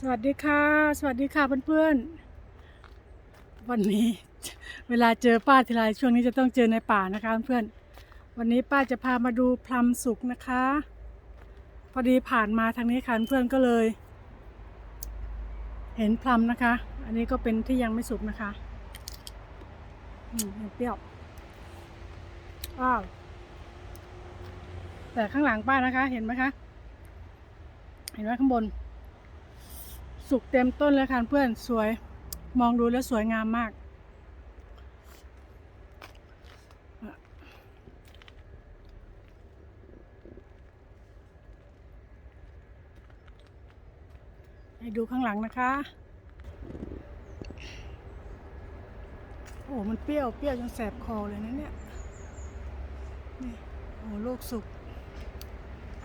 สวัสดีค่ะ สวัสดีค่ะเพื่อนๆ วันนี้เวลาเจอป้าทีไรช่วงนี้จะต้องเจอในป่านะคะเพื่อนๆ วันนี้ป้าจะพามาดูพลัมสุกนะคะ พอดีผ่านมาทางนี้ค่ะเพื่อนก็เลย เห็นพลัมนะคะ อันนี้ก็เป็นที่ยังไม่สุกนะคะอืมเปรี้ยวว้าวแต่ข้างหลังป้านะคะ เห็นไหมคะ เห็นไหมข้างบน สุกเต็มต้นเลยค่ะเพื่อนสวย มองดูแล้วสวยงามมาก ให้ดูข้างหลังนะคะ โอ้ มันเปรี้ยวเปรี้ยวจนแสบคอเลยนะเนี่ย นี่ โอ้ ลูกสุก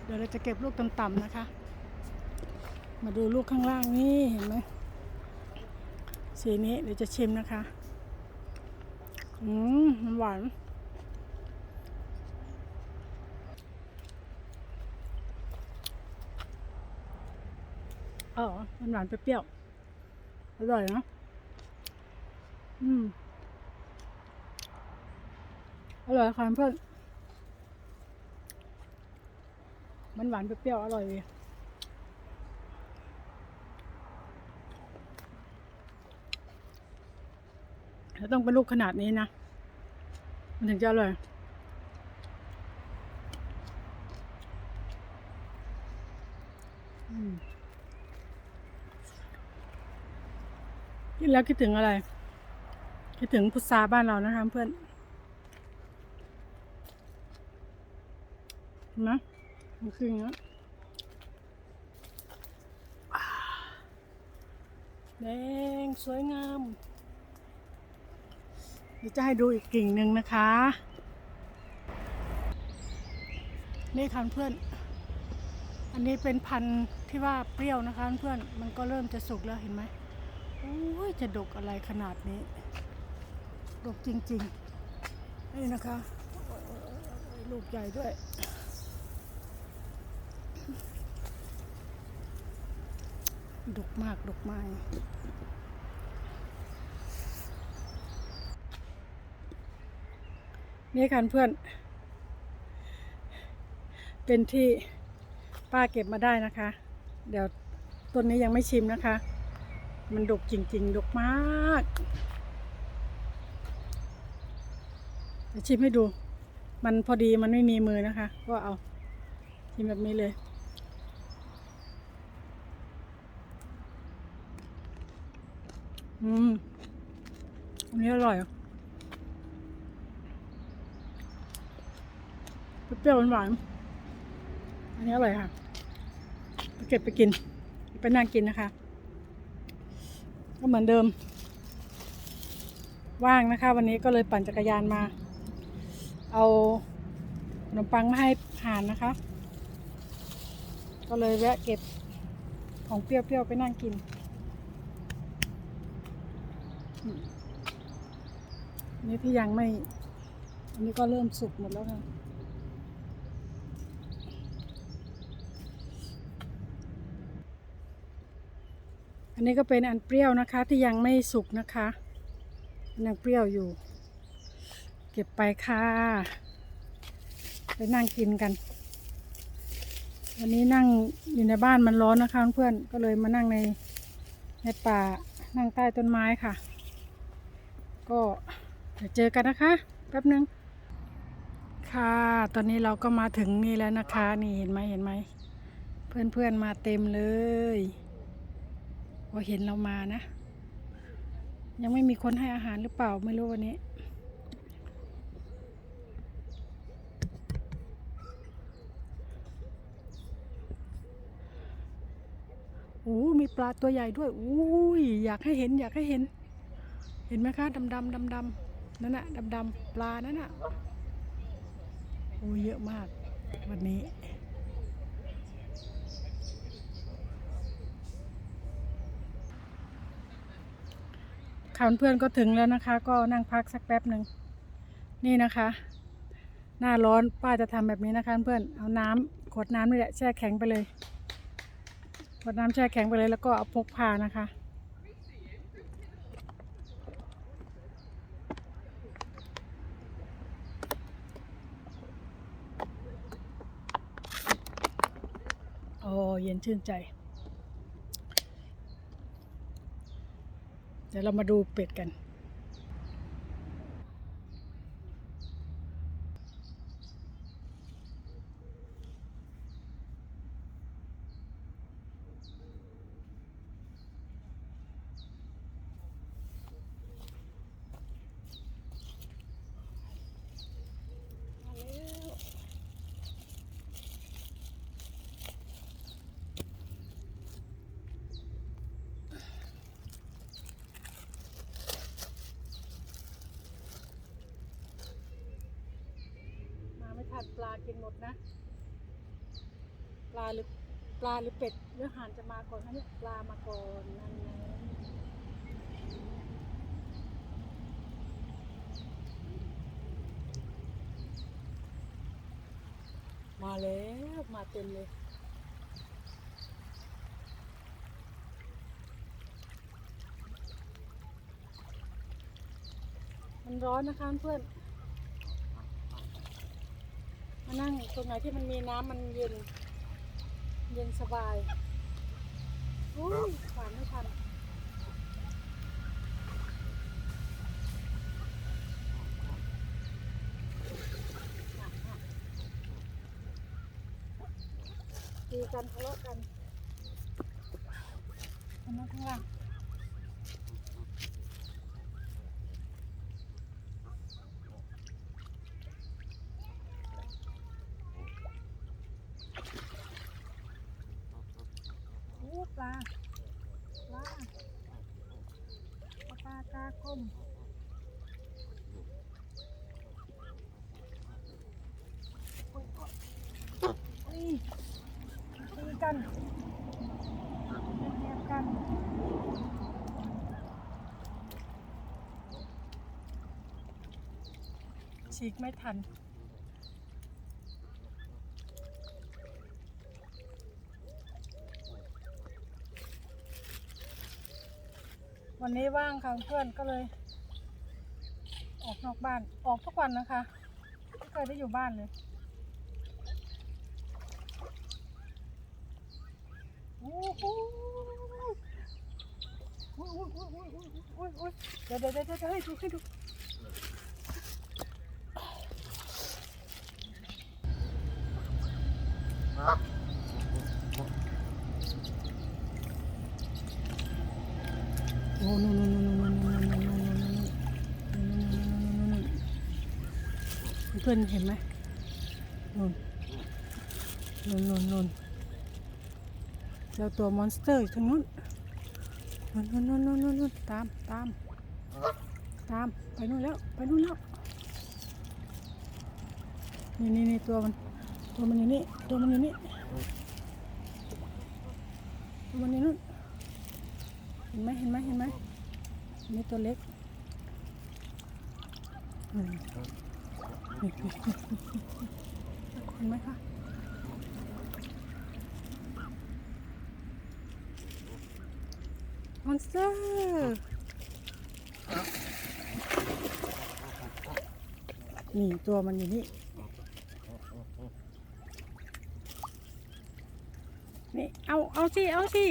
เดี๋ยวเราจะเก็บลูกต่ำๆนะคะ มาดูลูกข้างล่างนี่เห็นไหมสีนี้เดี๋ยวจะชิมนะคะ อืมมันหวาน อ๋อมันหวานเปรี้ยวอร่อยนะอืม อร่อยค่ะเพื่อนมันหวานเปรี้ยวอร่อยดีแล้ว ต้องเป็นลูกขนาดนี้นะ มันถึงจะอร่อยกินแล้วคิดถึงอะไร คิดถึงพุทราบ้านเรานะคะเพื่อนเห็นไหมมันคืออย่างนี้แดงสวยงาม เดี๋ยวจะให้ดูอีกกิ่งหนึ่งนะคะ นี่ค่ะเพื่อน อันนี้เป็นพันธุ์ที่ว่าเปรี้ยวนะคะเพื่อน มันก็เริ่มจะสุกแล้วเห็นไหมโอ้ยจะดกอะไรขนาดนี้ ดกจริงๆ นี่นะคะ ลูกใหญ่ด้วยดกมากดกมาก นี่ค่ะเพื่อน เป็นที่ป้าเก็บมาได้นะคะ เดี๋ยวต้นนี้ยังไม่ชิมนะคะ มันดกจริงๆ ดกมากเดี๋ยวชิมให้ดู มันพอดีมันไม่มีมือนะคะ ก็เอาชิมแบบนี้เลย อืมอันนี้อร่อย เปรี้ยวหวานๆอันนี้อร่อยค่ะเก็บไปกินไปนั่งกินนะคะ ก็เหมือนเดิม ว่างนะคะ วันนี้ก็เลยปั่นจักรยานมา เอาขนมปังมาให้หานนะคะ ก็เลยแวะเก็บของเปรี้ยวๆไปนั่งกินนนี้ที่ยังไม่ อันนี้ก็เริ่มสุกหมดแล้วค่ะ นนี้ก็เป็นอันเปรี้ยวนะคะที่ยังไม่สุกนะคะยังเปรี้ยวอยู่ เก็บไปค่ะไปนั่งกินกัน วันนี้นั่งอยู่ในบ้านมันร้อนนะคะเพื่อนก็เลยมานั่งในในป่านั่งใต้ต้นไม้ค่ะ ก็เดี๋ยวเจอกันนะคะแป๊บนึง ค่ะ ตอนนี้เราก็มาถึงนี่แล้วนะคะ นี่เห็นไหมเห็นไหมเพื่อนๆมาเต็มเลย ว่าเห็นเรามานะ ยังไม่มีคนให้อาหารหรือเปล่าไม่รู้วันนี้ โอ้มีปลาตัวใหญ่ด้วยอุ้ยอยากให้เห็นอยากให้เห็น เห็นไหมคะดำดำดำดำนั่นน่ะดำดำปลานั่นน่ะโอ้เยอะมากวันนี้ ค่ะเพื่อนก็ถึงแล้วนะคะ ก็นั่งพักสักแป๊บหนึ่งนี่นะคะ หน้าร้อนป้าจะทำแบบนี้นะคะเพื่อนเอาน้ำขวดน้ำนี่แหละแช่แข็งไปเลยกดน้ำแช่แข็งไปเลยแล้วก็เอาพกพานะคะโอ้เย็นชื่นใจ เดี๋ยวเรามาดูเป็ดกัน ลากินหมดนะ ปลาหรือปลาหรือเป็ดหรือห่านจะมาก่อนนะเนี่ยปลามาก่อนนั่นไงมาแล้วมาเต็มเลยมันร้อนนะคะเพื่อน มานั่งตรงไหนที่มันมีน้ำมันเย็น เย็นสบายอุ้ยผ่านไม่ทันอะอะตีกันทะเลาะกันอันนั้นข้างล่าง มตีกันเรียบกันฉีกไม่ทัน วันนี้ว่างค่ะเพื่อนก็เลย ออกนอกบ้านออกทุกวันนะคะไม่เคยได้อยู่บ้านเลยโอ้โหเดี๋ยวเดี๋ยวเดี๋ยวให้ดูให้ดู เพื่อนเห็นไหมนู่นนู่นนู่นนู่นเจ้าตัวมอนสเตอร์อยู่ทางนู้นนู่นนู่นนู่นนู่นนู่นตามตามตามไปนู่นแล้วไปนู่นแล้วนี่นี่นี่ตัวมันตัวมันอยู่นี่ตัวมันอยู่นี่ตัวมันอยู่นู่นเห็นไหมเห็นไหมเห็นไหมนี่ตัวเล็กอืม เห็นไหมคะมอนสเตอร์นี่ตัวมันอยู่นี่นี่ เอา เอาสิ เอาสิ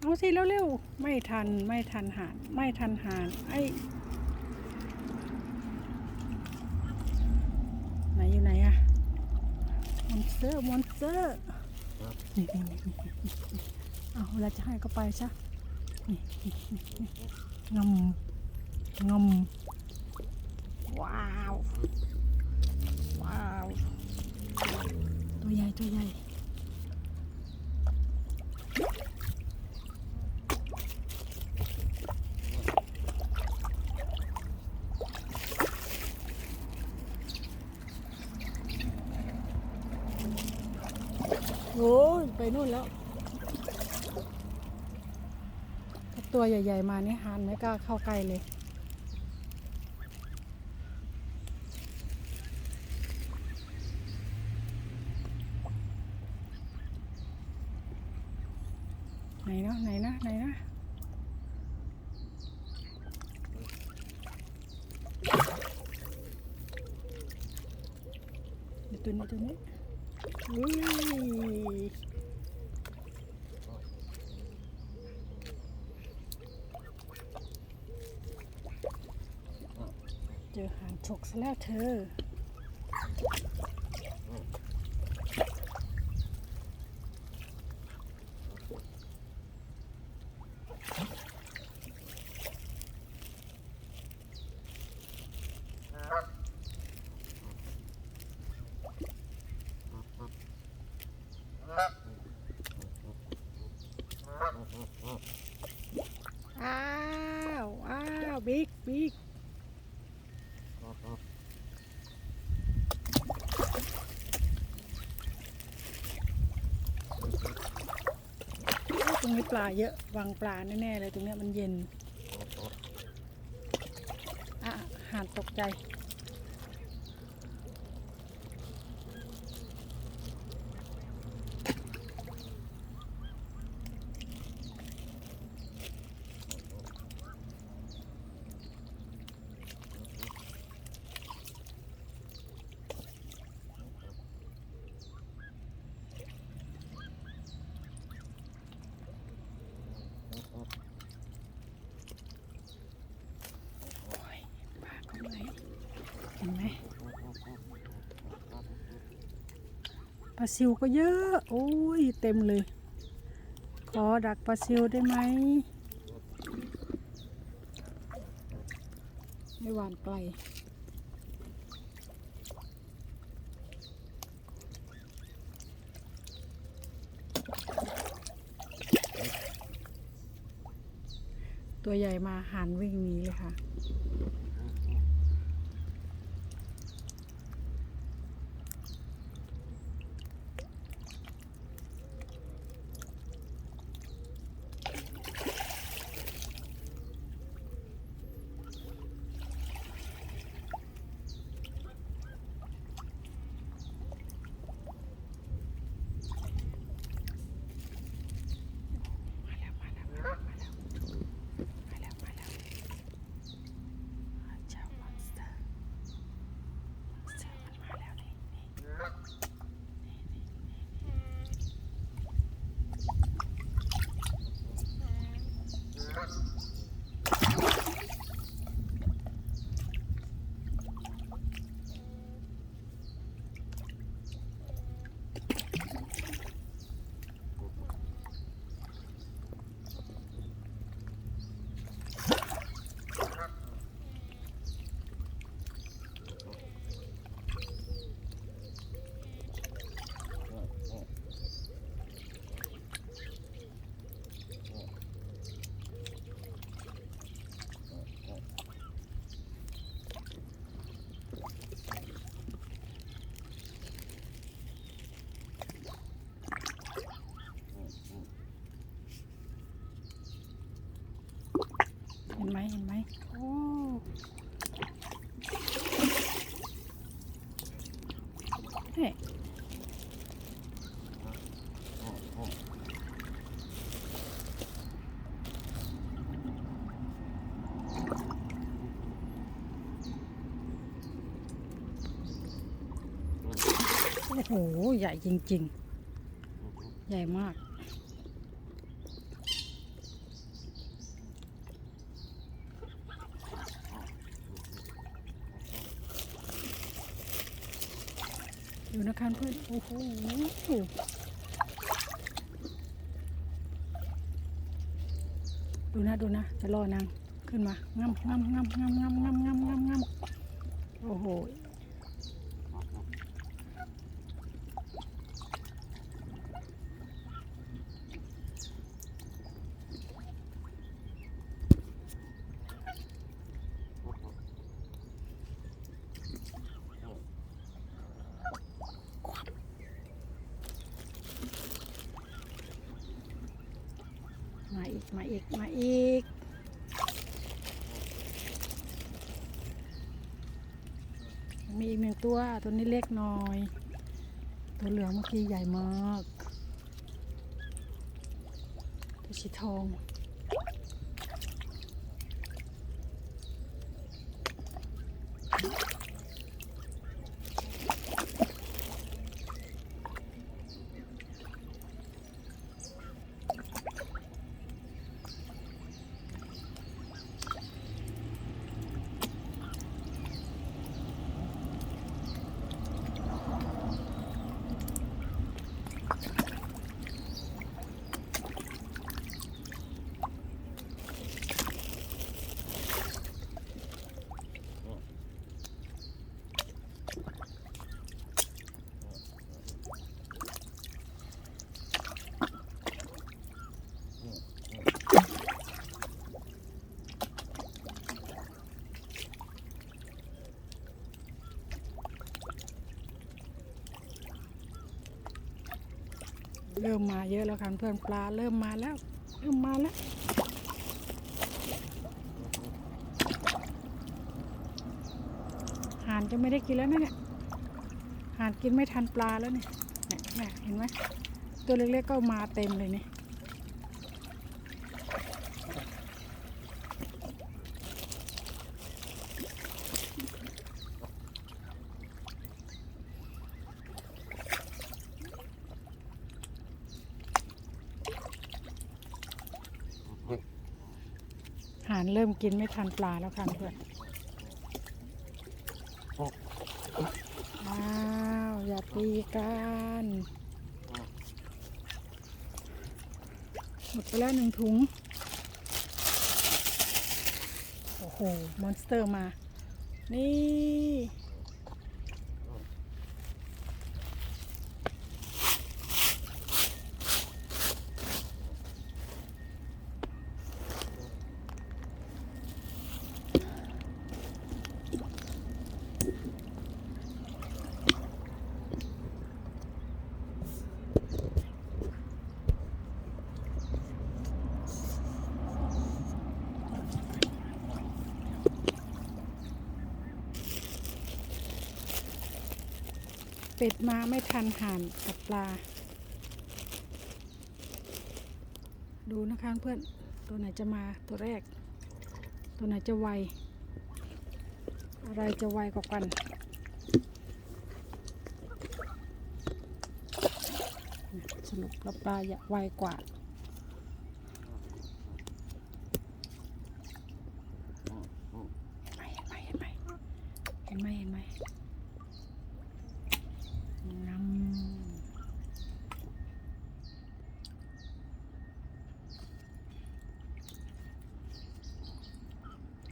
เอาสิ เร็วๆ ไม่ทัน ไม่ทันหาน ไม่ทันหาน ไอ้ ไห นอยู่ไหนอะมอนสเตอร์มอนสเตอร์นี่นี่นี่เอาเวลาจะให้ก็ไปซะนี่งมงมว้าว ว้าว ตัวใหญ่ตัวใหญ่ ไปนู่นแล้ว ตัวใหญ่ ๆ มานี่หานไม่กล้าเข้าใกล้เลย ไหนเนาะไหนนะไหนนะตัวนี้ตัวนี้ เธออ้าว อ้าว บิ๊ก บิ๊ก ตรง นี้ปลาเยอะวางปลาแน่ๆเลยตรงเนี้ยมันเย็น อะหานตกใจ โอ้ยปลาก็ไหนเห็นไหม ปลาซิวก็เยอะ โอ้ย เต็มเลย ขอดักปลาซิวได้ไหมไม่หวานไกลตัวใหญ่มาหันวิ่งหนีเลยค่ะ โอ้โห ใหญ่จริง ๆ ใหญ่มากดูนะคะเพื่อน โอ้โหดูนะดูนะ จะรอนางขึ้นมางามงามงามงามงามงามงามงามงามโอ้โห มาอีกมาอีก มาอีก มีอีกหนึ่งตัว ตัวนี้เล็กหน่อย ตัวเหลืองเมื่อกี้ใหญ่มาก ตัวสีทอง เริ่มมาเยอะแล้วค่ะเพื่อนปลาเริ่มมาแล้วเริ่มมาแล้วห่านจะไม่ได้กินแล้วนะเนี่ยห่านกินไม่ทันปลาแล้วเนี่ยเนี่ยเนี่ยเห็นไหมตัวเล็กๆก็มาเต็มเลยเนี่ย ริ่มกินไม่ทันปลาแล้วค่ะเพื่อนว้าวอย่าตีกันหมดไปแล้วหนึ่งถุง โอ้โห มอนสเตอร์มา นี่ เป็ดมาไม่ทันห่านกับปลา ดูนะคะเพื่อนตัวไหนจะมาตัวแรก ตัวไหนจะไว อะไรจะไวกว่ากันสรุปแล้วปลาอยากไวกว่า เห็นไหมเห็นไหมเห็นไหมเห็นไหมเห็นไหมง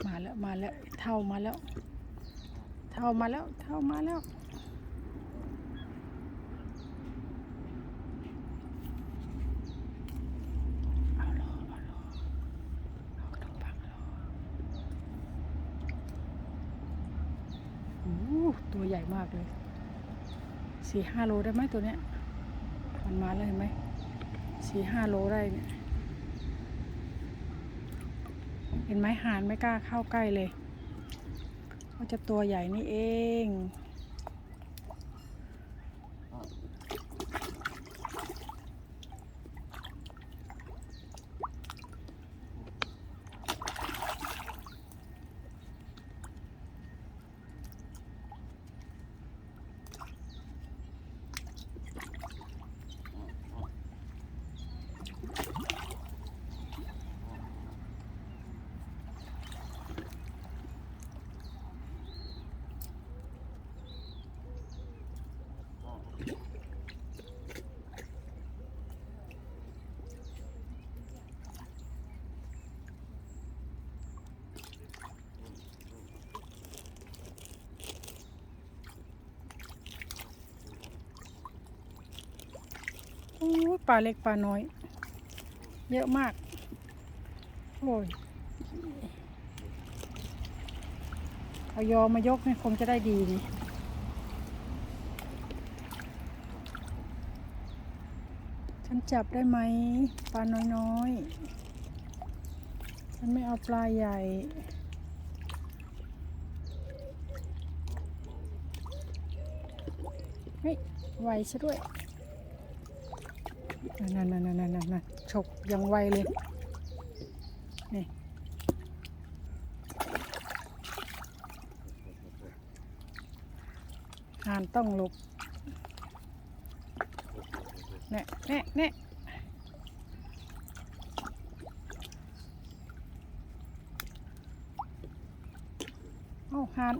ำ มาแล้วมาแล้ว เท่ามาแล้ว เท่ามาแล้ว เท่ามาแล้วเอาล่อเอาล่อเอาขนมปังล่อโอ้ตัวใหญ่มากเลยสี่ห้าโลได้ไหมตัวเนี้ยมันมาแล้วเห็นไหมสี่ห้าโลได้เนี่ย เห็นไหมหานไม่กล้าเข้าใกล้เลยเขาจะตัวใหญ่นี่เอง โอ้ย ปลาเล็กปลาน้อย เยอะมาก โอ้ยเอายอมายกนี่คงจะได้ดีนี่ฉันจับได้ไหมปลาน้อยๆ ฉันไม่เอาปลาใหญ่เฮ้ยไวซะด้วย นั่นนั่นนั่นนั่นนั่นฉกยังไวเลย นี่หานต้องหลบเน่เน่เน่เอ้าหาน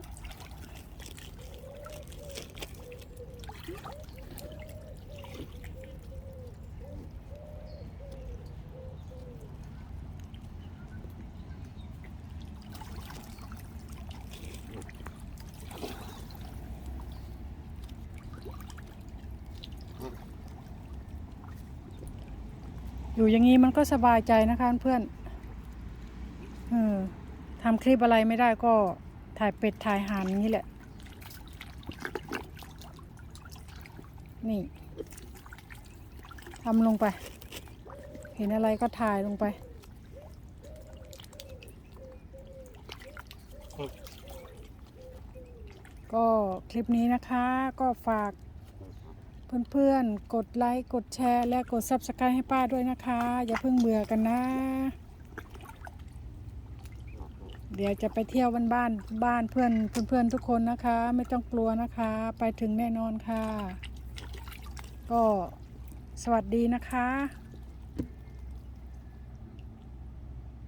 อยู่อย่างนี้มันก็สบายใจนะคะเพื่อนเออทำคลิปอะไรไม่ได้ก็ถ่ายเป็ดถ่ายห่านอย่างนี้แหละ นี่ทำลงไป เห็นอะไรก็ถ่ายลงไป ก็คลิปนี้นะคะก็ฝาก เพื่อนๆ กดไลค์กดแชร์และกด Subscribe ให้ป้าด้วยนะคะ อย่าเพิ่งเบื่อกันนะ เดี๋ยวจะไปเที่ยวบ้านบ้านบ้านเพื่อนเพื่อนๆทุกคนนะคะ ไม่ต้องกลัวนะคะ ไปถึงแน่นอนค่ะ ก็สวัสดีนะคะ